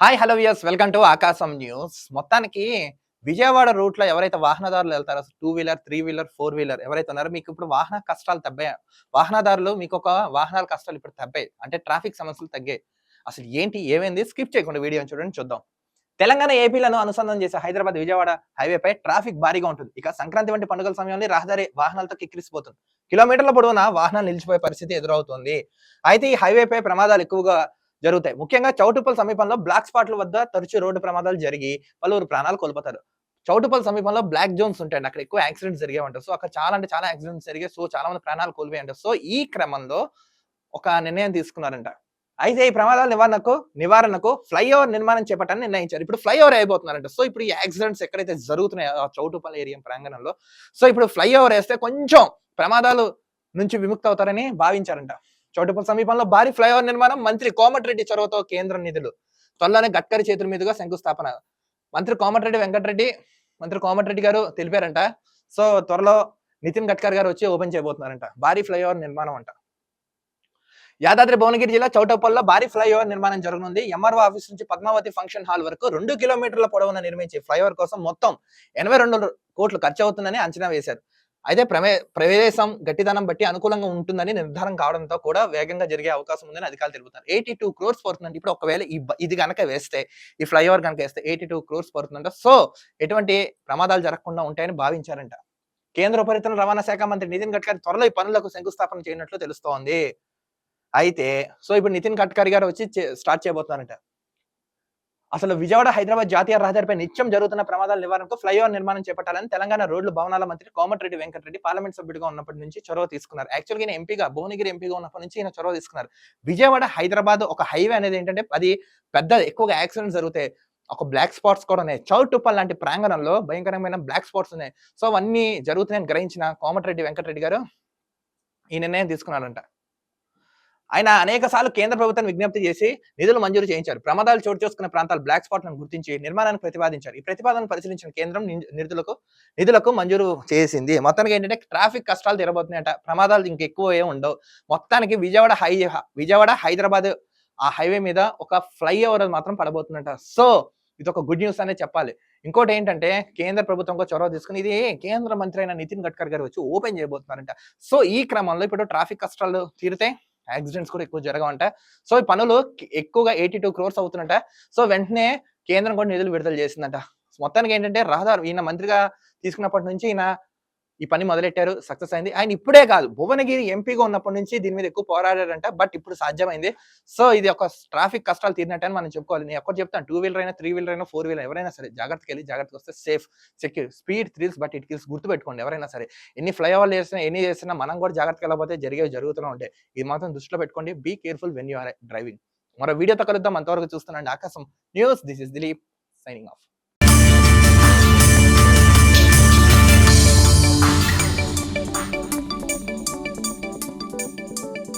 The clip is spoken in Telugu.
Hi hello viewers welcome to Aakasam news. మొత్తానికి విజయవాడ రూట్లో ఎవరైతే వాహనదారులు వెళ్తారో two wheeler three wheeler four wheeler ఎవరైతే ఉన్నారో మీకు ఇప్పుడు వాహన కష్టాలు తగ్గాయి. వాహనదారులు మీకు ఒక వాహనాల కష్టాలు ఇప్పుడు తగ్గాయి. అంటే ట్రాఫిక్ సమస్యలు తగ్గాయి. అసలు ఏంటి ఏమైంది? స్కిప్ చేయకుండా వీడియో చూడండి చూద్దాం. తెలంగాణ ఏపీలను అనుసంధానం చేసే హైదరాబాద్ విజయవాడ హైవేపై ట్రాఫిక్ భారీగా ఉంటుంది. ఇక సంక్రాంతి వంటి పండుగల సమయంలో రహదారి వాహనాలతో కిక్కిరిసిపోతుంది. కిలోమీటర్ల పొడవునా వాహనాలు నిలిచిపోయే పరిస్థితి ఎదురవుతుంది. అయితే ఈ హైవేపై ప్రమాదాలు ఎక్కువగా జరుగుతాయి. ముఖ్యంగా చౌటుపల్ సమీపంలో బ్లాక్ స్పాట్ల వద్ద తరచూ రోడ్డు ప్రమాదాలు జరిగి పలువురు ప్రాణాలు కోల్పోతారు. చౌటుపల్ సమీపంలో బ్లాక్ జోన్స్ ఉంటాయండి. అక్కడ ఎక్కువ యాక్సిడెంట్స్ జరిగే సో అక్కడ చాలా అంటే చాలా యాక్సిడెంట్స్ జరిగే సో చాలా మంది ప్రాణాలు కోల్పోయి ఉంటాయి. సో ఈ క్రమంలో ఒక నిర్ణయం తీసుకున్నారంట. అయితే ఈ ప్రమాదాల నివారణకు నివారణకు ఫ్లైఓవర్ నిర్మాణం చేపట్టని నిర్ణయించారు. ఇప్పుడు ఫ్లైఓవర్ అయిపోతున్నారంట. సో ఇప్పుడు ఈ యాక్సిడెంట్స్ ఎక్కడైతే జరుగుతున్నాయో ఆ చౌటుపల్ ఏరియా ప్రాంగణంలో సో ఇప్పుడు ఫ్లైఓవర్ వేస్తే కొంచెం ప్రమాదాలు నుంచి విముక్తి అవుతారని భావించారంట. చౌటపల్లి సమీపంలో భారీ ఫ్లైఓవర్ నిర్మాణం మంత్రి కోమటిరెడ్డి చొరవతో కేంద్ర నిధులు. త్వరలోనే గడ్కరీ చేతుల మీదుగా శంకుస్థాపన. మంత్రి కోమటిరెడ్డి వెంకటరెడ్డి మంత్రి కోమటిరెడ్డి గారు తెలిపారంట. సో త్వరలో నితిన్ గడ్కర్ గారు వచ్చి ఓపెన్ చేయబోతున్నారంట. భారీ ఫ్లైఓవర్ నిర్మాణం అంట. యాదాద్రి భువనగిరి జిల్లా చౌటప్పల్లో భారీ ఫ్లైఓవర్ నిర్మాణం జరగనుంది. ఎంఆర్ఓ ఆఫీస్ నుంచి పద్మావతి ఫంక్షన్ హాల్ వరకు రెండు కిలోమీటర్ల పొడవున నిర్మించే ఫ్లైఓవర్ కోసం మొత్తం ఎనభై రెండు కోట్లు ఖర్చు అవుతుందని అంచనా వేశారు. అయితే ప్రమే ప్రవేశం గట్టిదనం బట్టి అనుకూలంగా ఉంటుందని నిర్ధారం కావడంతో కూడా వేగంగా జరిగే అవకాశం ఉందని అధికారులు తెలుపుతారు ఎయిటీ టూ క్రోర్స్ పడుతుందంటే ఇప్పుడు ఒకవేళ ఈ ఇది కనుక వేస్తే ఈ ఫ్లైఓవర్ కనుక వేస్తే ఎయిటీ టూ క్రోర్స్ పడుతుందంట. సో ఎటువంటి ప్రమాదాలు జరగకుండా ఉంటాయని భావించారంట. కేంద్ర ఉపరితల రవాణా శాఖ మంత్రి నితిన్ గడ్కరీ త్వరలో ఈ పనులకు శంకుస్థాపన చేయనట్లు తెలుస్తోంది. అయితే సో ఇప్పుడు నితిన్ గడ్కరీ గారు వచ్చి స్టార్ట్ చేయబోతున్నారంట. అసలు విజయవాడ హైదరాబాద్ జాతీయ రహదారిపై నిత్యం జరుగుతున్న ప్రమాదాల నివారణకు ఫ్లైఓవర్ నిర్మాణం చేపట్టాలని తెలంగాణ రోడ్లు భవనాల మంత్రి కోమటిరెడ్డి వెంకటరెడ్డి పార్లమెంట్ సభ్యుడిగా ఉన్నప్పటి నుంచి చొరవ తీసుకున్నారు. యాక్చువల్గా ఈయన ఎంపీగా భువనగిరి ఎంపీగా ఉన్నప్పటి నుంచి ఈయన చొరవ తీసుకున్నారు. విజయవాడ హైదరాబాద్ ఒక హైవే అనేది ఏంటంటే అది పెద్ద ఎక్కువగా యాక్సిడెంట్స్ జరుగుతాయి ఒక బ్లాక్ స్పాట్స్ కూడా ఉన్నాయి. చౌటుప్పల్ లాంటి ప్రాంగణంలో భయంకరమైన బ్లాక్ స్పాట్స్ ఉన్నాయి. సో అవన్నీ జరుగుతున్నాయని గ్రహించిన కోమటిరెడ్డి వెంకటరెడ్డి గారు ఈ నిర్ణయం తీసుకున్నారంట. ఆయన అనేక సార్లు కేంద్ర ప్రభుత్వాన్ని విజ్ఞప్తి చేసి నిధులు మంజూరు చేయించారు. ప్రమాదాలు చోటు చేసుకున్న ప్రాంతాలు బ్లాక్ స్పాట్లను గుర్తించి నిర్మాణాన్ని ప్రతిపాదించారు. ఈ ప్రతిపాదనను పరిశీలించిన కేంద్రం నిధులకు నిధులకు మంజూరు చేసింది. మొత్తానికి ఏంటంటే ట్రాఫిక్ కష్టాలు తీరబోతున్నాయట. ప్రమాదాలు ఇంకెక్కువ ఏ ఉండవు. మొత్తానికి విజయవాడ హై విజయవాడ హైదరాబాద్ ఆ హైవే మీద ఒక ఫ్లైఓవర్ మాత్రం పడబోతుందంట. సో ఇది ఒక గుడ్ న్యూస్ అనే చెప్పాలి. ఇంకోటి ఏంటంటే కేంద్ర ప్రభుత్వం కూడా చొరవ తీసుకుని ఇది కేంద్ర మంత్రి అయిన నితిన్ గడ్కరీ గారు వచ్చి ఓపెన్ చేయబోతున్నారంట. సో ఈ క్రమంలో ఇప్పుడు ట్రాఫిక్ కష్టాలు తీరితే యాక్సిడెంట్స్ కూడా ఎక్కువ జరగవంట. సో ఈ పనులు ఎక్కువగా ఎయిటీ టూ క్రోర్స్ అవుతున్నట సో వెంటనే కేంద్రం కూడా నిధులు విడుదల చేసిందంట. మొత్తానికి ఏంటంటే రహదారు ఈయన మంత్రిగా తీసుకున్నప్పటి నుంచి ఈయన ఈ పని మొదలెట్టారు సక్సెస్ అయింది. ఆయన ఇప్పుడే కాదు భువనగిరి ఎంపీగా ఉన్నప్పటి నుంచి దీని మీద ఎక్కువ పోరాడారంట బట్ ఇప్పుడు సాధ్యమైంది. సో ఇది ఒక ట్రాఫిక్ కష్టాలు తీరినట్టని మనం చెప్పుకోవాలి. నేను ఎక్కడ చెప్తాను టూ వీలర్ అయినా త్రీ వీలర్ అయినా ఫోర్ వీలర్ ఎవరైనా సరే జాగ్రత్తకి వెళ్ళి జాగ్రత్తగా వస్తే safe secure. Speed thrills but it kills గుర్తుపెట్టుకోండి ఎవరైనా సరే. ఎన్ని ఫ్లైఓవర్లు చేసినా ఎన్ని చేసినా మనం కూడా జాగ్రత్తగా వెళ్ళకపోతే జరిగేవి జరుగుతూనే ఉంటాయి. ఇది మాత్రం దృష్టిలో పెట్టుకోండి. Be careful when you are driving. మరో వీడియోతో కలుద్దాం. అంతవరకు చూస్తున్నాండి Aakasam news. This is Dilip signing off.